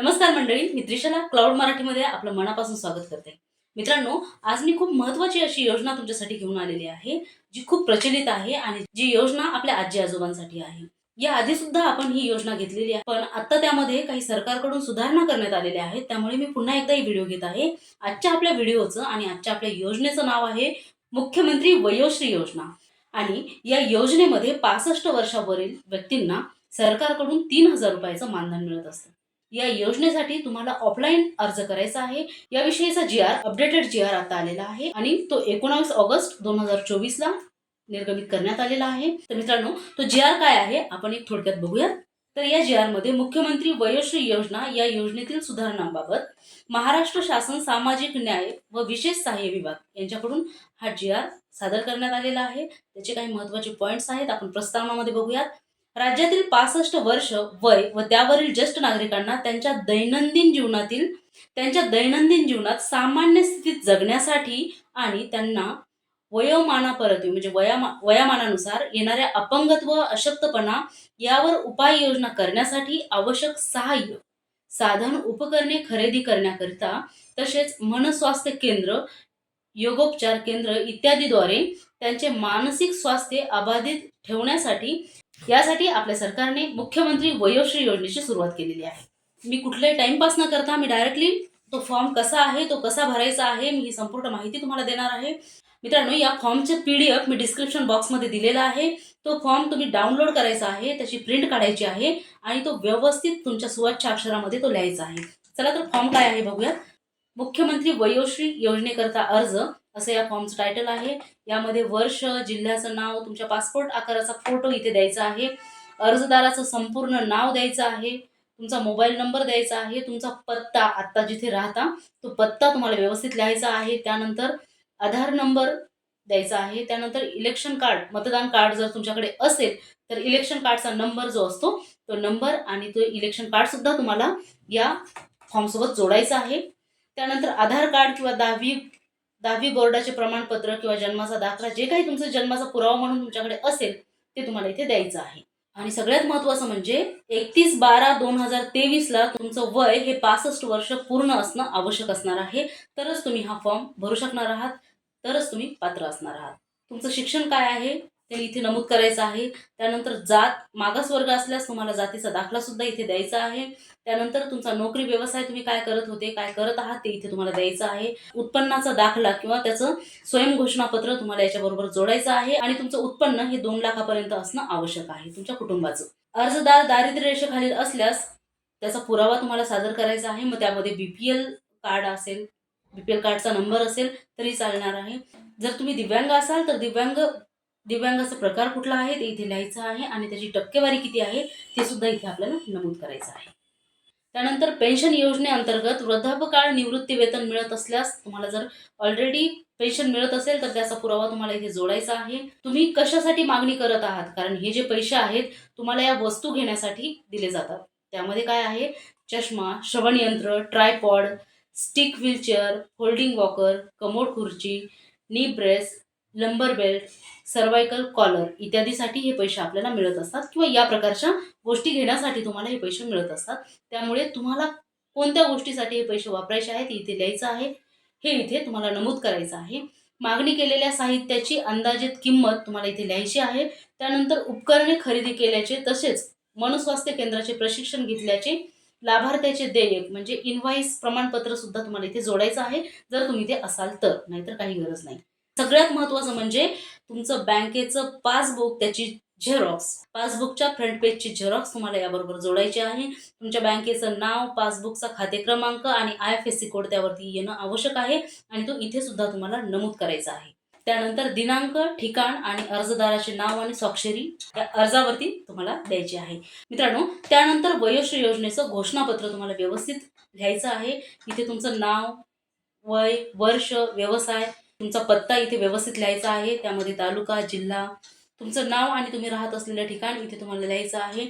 नमस्कार मंडळी मी त्रिशाला क्लाउड मराठीमध्ये आपलं मनापासून स्वागत करते. मित्रांनो आज मी खूप महत्वाची अशी योजना तुमच्यासाठी घेऊन आलेली आहे जी खूप प्रचलित आहे आणि जी योजना आपल्या आजी आजोबांसाठी आहे. या आधी सुद्धा आपण ही योजना घेतलेली आहे पण आता त्यामध्ये काही सरकारकडून सुधारणा करण्यात आलेल्या आहेत त्यामुळे मी पुन्हा एकदा ही व्हिडिओ घेत आहे. आजच्या आपल्या व्हिडिओचं आणि आजच्या आपल्या योजनेचं नाव आहे मुख्यमंत्री वयोश्री योजना. आणि या योजनेमध्ये पासष्ट वर्षावरील व्यक्तींना सरकारकडून तीन हजार रुपयाचं मानधन मिळत असतं. या योजनेसाठी तुम्हाला ऑफलाईन अर्ज करायचा आहे. याविषयीचा G R updated G R आता आलेला आहे आणि तो एकोणावीस ऑगस्ट दोन हजार चोवीस ला निर्गमित करण्यात आलेला आहे. तर मित्रांनो तो जी आर काय आहे? आपण एक थोडक्यात बघूयात. तर या जी आरमध्ये मुख्यमंत्री वयोश्री योजना या योजनेतील सुधारणांबाबत महाराष्ट्र शासन सामाजिक न्याय व विशेष सहाय्य विभाग यांच्याकडून हा जी आर सादर करण्यात आलेला आहे. त्याचे काही महत्त्वाचे पॉईंट्स आहेत आपण प्रस्तावनामध्ये बघूयात. राज्यातील पासष्ट वर्ष वय व त्यावरील ज्येष्ठ नागरिकांना त्यांच्या दैनंदिन जीवनातील त्यांच्या दैनंदिन जीवनात सामान्य स्थितीत जगण्यासाठी आणि त्यांना वयोमानापर्यंत म्हणजे वयामा वयामानानुसार येणाऱ्या अपंगत्व अशक्तपणा यावर उपाययोजना करण्यासाठी आवश्यक सहाय्य साधन उपकरणे खरेदी करण्याकरिता तसेच मनस्वास्थ्य केंद्र योगोपचार केंद्र इत्यादीद्वारे त्यांचे मानसिक स्वास्थ्य अबाधित ठेवण्यासाठी यासाठी आपल्या सरकारने मुख्यमंत्री वयोश्री योजनेची सुरुवात केलेली आहे. मी कुठलाही टाइमपास न करता मी डायरेक्टली तो फॉर्म कसा आहे तो कसा भरायचा आहे मी ही संपूर्ण माहिती तुम्हाला देणार आहे. मित्रांनो या फॉर्मचे पीडीएफ मी डिस्क्रिप्शन बॉक्समध्ये दिलेला आहे. तो फॉर्म तुम्ही डाउनलोड करायचा आहे त्याची प्रिंट काढायची आहे आणि तो व्यवस्थित तुमच्या सुवाच्य अक्षरामध्ये तो लिहायचा आहे. चला तर फॉर्म काय आहे बघूयात. मुख्यमंत्री वयोश्री योजनेकरता अर्ज. असं या फॉर्मचं टायटल आहे. यामध्ये वर्ष जिल्ह्याचं नाव तुमच्या पासपोर्ट आकाराचा फोटो इथे द्यायचा आहे. अर्जदाराचं संपूर्ण नाव द्यायचं आहे. तुमचा मोबाईल नंबर द्यायचा आहे. तुमचा पत्ता आत्ता जिथे राहता तो पत्ता तुम्हाला व्यवस्थित लिहायचा आहे. त्यानंतर आधार नंबर द्यायचा आहे. त्यानंतर इलेक्शन कार्ड मतदान कार्ड जर तुमच्याकडे असेल तर इलेक्शन कार्डचा नंबर जो असतो तो नंबर आणि तो इलेक्शन कार्डसुद्धा तुम्हाला या फॉर्मसोबत जोडायचा आहे. त्यानंतर आधार कार्ड किंवा दहावी दहावी बोर्डाचे प्रमाणपत्र किंवा जन्माचा दाखला जे काही तुमचं जन्माचा पुरावा म्हणून तुमच्याकडे असेल ते तुम्हाला इथे द्यायचं आहे. आणि सगळ्यात महत्वाचं म्हणजे एकतीस बारा दोन हजार तेवीस ला तुमचं वय हे पासष्ट वर्ष पूर्ण असणं आवश्यक असणार आहे. तरच तुम्ही हा फॉर्म भरू शकणार आहात तरच तुम्ही पात्र असणार आहात. तुमचं शिक्षण काय आहे? ते इथे नमूद करायचं आहे. त्यानंतर जात मागासवर्ग असल्यास तुम्हाला जातीचा दाखला सुद्धा इथे द्यायचा आहे. त्यानंतर तुमचा नोकरी व्यवसाय तुम्ही काय करत होते काय करत आहात ते इथे तुम्हाला द्यायचं आहे. उत्पन्नाचा दाखला किंवा त्याचं स्वयंघोषणापत्र तुम्हाला याच्याबरोबर जोडायचं आहे आणि तुमचं उत्पन्न हे दोन लाखापर्यंत असणं आवश्यक आहे तुमच्या कुटुंबाचं. अर्जदार दारिद्र्य रेषेखालील असल्यास त्याचा पुरावा तुम्हाला सादर करायचा आहे. मग त्यामध्ये बीपीएल कार्ड असेल बीपीएल कार्डचा नंबर असेल तरी चालणार आहे. जर तुम्ही दिव्यांग असाल तर दिव्यांग दिव्यांगाचा प्रकार कुठला आहे ते इथे लिहायचं आहे आणि त्याची टक्केवारी किती आहे ते सुद्धा इथे आपल्याला नमूद करायचं आहे. त्यानंतर पेन्शन योजनेअंतर्गत वृद्धापकाळ निवृत्ती वेतन मिळत असल्यास तुम्हाला जर ऑलरेडी पेन्शन मिळत असेल तर त्याचा पुरावा तुम्हाला इथे जोडायचा आहे. तुम्ही कशासाठी मागणी करत आहात? कारण हे जे पैसे आहेत तुम्हाला या वस्तू घेण्यासाठी दिले जातात. त्यामध्ये काय आहे? चष्मा श्रवणयंत्र tripod stick wheelchair holding walker commode खुर्ची knee brace lumbar belt cervical collar इत्यादीसाठी हे पैसे आपल्याला मिळत असतात किंवा या प्रकारच्या गोष्टी घेण्यासाठी तुम्हाला हे पैसे मिळत असतात. त्यामुळे तुम्हाला कोणत्या गोष्टीसाठी हे पैसे वापरायचे आहेत इथे लिहायचं आहे. हे इथे तुम्हाला नमूद करायचं आहे. मागणी केलेल्या साहित्याची अंदाजित किंमत तुम्हाला इथे लिहायची आहे. त्यानंतर उपकरणे खरेदी केल्याचे तसेच मनस्वास्थ्य केंद्राचे प्रशिक्षण घेतल्याचे लाभार्थ्याचे देयक म्हणजे इनव्हाइस प्रमाणपत्र सुद्धा तुम्हाला इथे जोडायचं आहे. जर तुम्ही ते असाल तर नाहीतर काही गरज नाही. सगळ्यात महत्त्वाचं म्हणजे तुमचं बँकेचं पासबुक त्याची झेरॉक्स. पासबुकच्या फ्रंट पेजची झेरॉक्स तुम्हाला याबरोबर जोडायची आहे. तुमच्या बँकेचं नाव पासबुकचा खाते क्रमांक आणि I F S C code त्यावरती येणं आवश्यक आहे आणि तो इथे सुद्धा तुम्हाला नमूद करायचा आहे. त्यानंतर दिनांक ठिकाण आणि अर्जदाराचे नाव आणि स्वाक्षरी या अर्जावरती तुम्हाला द्यायची आहे. मित्रांनो त्यानंतर वयोश्री योजनेचं घोषणापत्र तुम्हाला व्यवस्थित लिहायचं आहे. इथे तुमचं नाव वय वर्ष व्यवसाय तुमचा पत्ता इथे व्यवस्थित लिहायचा आहे. त्यामध्ये तालुका जिल्हा तुमचं नाव आणि तुम्ही राहत असलेलं ठिकाण इथे तुम्हाला लिहायचं आहे.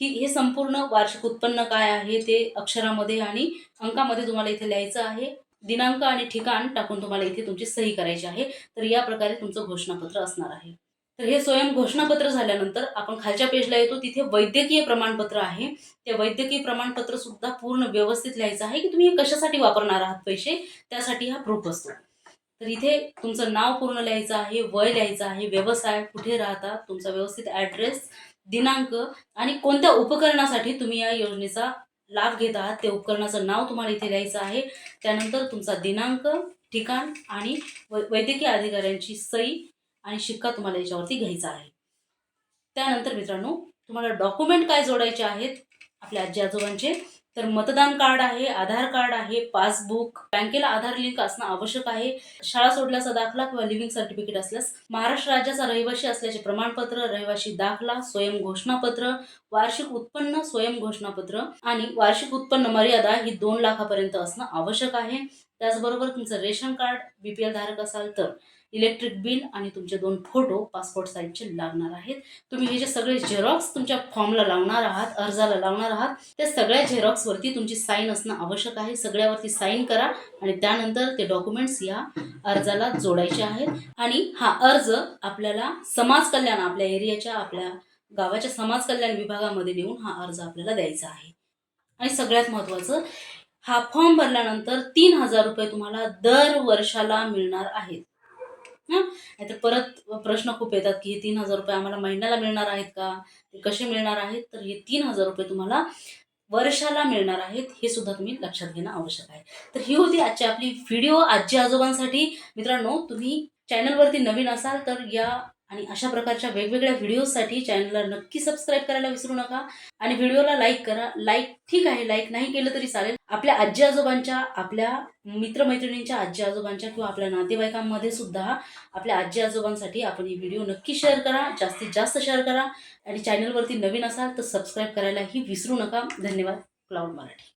ही हे संपूर्ण वार्षिक उत्पन्न काय आहे ते अक्षरामध्ये आणि अंकामध्ये तुम्हाला इथे लिहायचं आहे. दिनांक आणि ठिकाण टाकून तुम्हाला इथे तुमची सही करायची आहे. तर या प्रकारे तुमचं घोषणापत्र असणार आहे. तर हे स्वयं घोषणापत्र झाल्यानंतर आपण खालच्या पेजला येतो. तिथे वैद्यकीय प्रमाणपत्र आहे. ते वैद्यकीय प्रमाणपत्र सुद्धा पूर्ण व्यवस्थित लिहायचं आहे की तुम्ही हे कशासाठी वापरणार आहात पैसे? त्यासाठी हा प्रूफ असतो. तर इथे तुमचं नाव पूर्ण लिहायचं आहे वय लिहायचं आहे व्यवसाय कुठे राहता तुमचा व्यवस्थित ॲड्रेस दिनांक आणि कोणत्या उपकरणासाठी तुम्ही या योजनेचा लाभ घेत आहात त्या उपकरणाचं नाव तुम्हाला इथे लिहायचं आहे. त्यानंतर तुमचा दिनांक ठिकाण आणि वै वैद्यकीय अधिकाऱ्यांची सही आणि शिक्का तुम्हाला याच्यावरती घ्यायचा आहे. त्यानंतर मित्रांनो तुम्हाला डॉक्युमेंट काय जोडायचे आहेत आपल्या आजी आजोबांचे तर मतदान कार्ड आहे आधार कार्ड आहे पासबुक बँकेला आधार लिंक असणं आवश्यक आहे. शाळा सोडल्याचा दाखला किंवा लिव्हिंग सर्टिफिकेट असल्यास महाराष्ट्र राज्याचा रहिवासी असल्याचे प्रमाणपत्र रहिवासी दाखला स्वयं घोषणापत्र वार्षिक उत्पन्न स्वयं घोषणापत्र आणि वार्षिक उत्पन्न मर्यादा ही दोन लाखापर्यंत असणं आवश्यक आहे. त्याचबरोबर तुमचं रेशन कार्ड बीपीएल धारक असाल तर इलेक्ट्रिक बिल आणि तुमचे दोन फोटो पासपोर्ट साईजचे लागणार आहेत. तुम्ही हे जे सगळे झेरॉक्स तुमच्या फॉर्मला लावणार आहात अर्जाला लावणार आहात त्या सगळ्या झेरॉक्सवरती तुमची साईन असणं आवश्यक आहे. सगळ्यावरती साईन करा आणि त्यानंतर ते डॉक्युमेंट्स या अर्जाला जोडायचे आहेत. आणि हा अर्ज आपल्याला समाज कल्याण आपल्या एरियाच्या आपल्या गावाच्या समाज कल्याण विभागामध्ये नेऊन हा अर्ज आपल्याला द्यायचा आहे. आणि सगळ्यात महत्त्वाचं हा फॉर्म भरल्यानंतर तीन हजार रुपये तुम्हाला दर वर्षाला मिळणार आहेत. हां? नाहीतर परत प्रश्न खूप येतात की हे तीन हजार रुपये आम्हाला महिन्याला मिळणार आहेत का? ते कसे मिळणार आहेत? तर हे तीन हजार रुपये तुम्हाला वर्षाला मिळणार आहेत हे सुद्धा तुम्ही लक्षात घेणं आवश्यक आहे. तर ही होती आजची आपली व्हिडिओ आजी आजोबांसाठी मित्रांनो तुम्ही चॅनलवरती नवीन असाल तर या आणि अशा प्रकारच्या वेगवेगळ्या व्हिडिओसाठी चॅनलला नक्की सबस्क्राईब करायला विसरू नका. आणि व्हिडिओला लाईक करा. लाईक ठीक आहे. लाईक नाही केलं तरी चालेल. आपल्या आजी आजोबांच्या आपल्या मित्रमैत्रिणींच्या आजी आजोबांच्या किंवा आपल्या नातेवाईकांमध्ये सुद्धा आपल्या आजी आजोबांसाठी आपण ही व्हिडिओ नक्की शेअर करा. जास्तीत जास्त शेअर करा. आणि चॅनलवरती नवीन असाल तर सबस्क्राईब करायलाही विसरू नका. धन्यवाद. क्लाउड मराठी.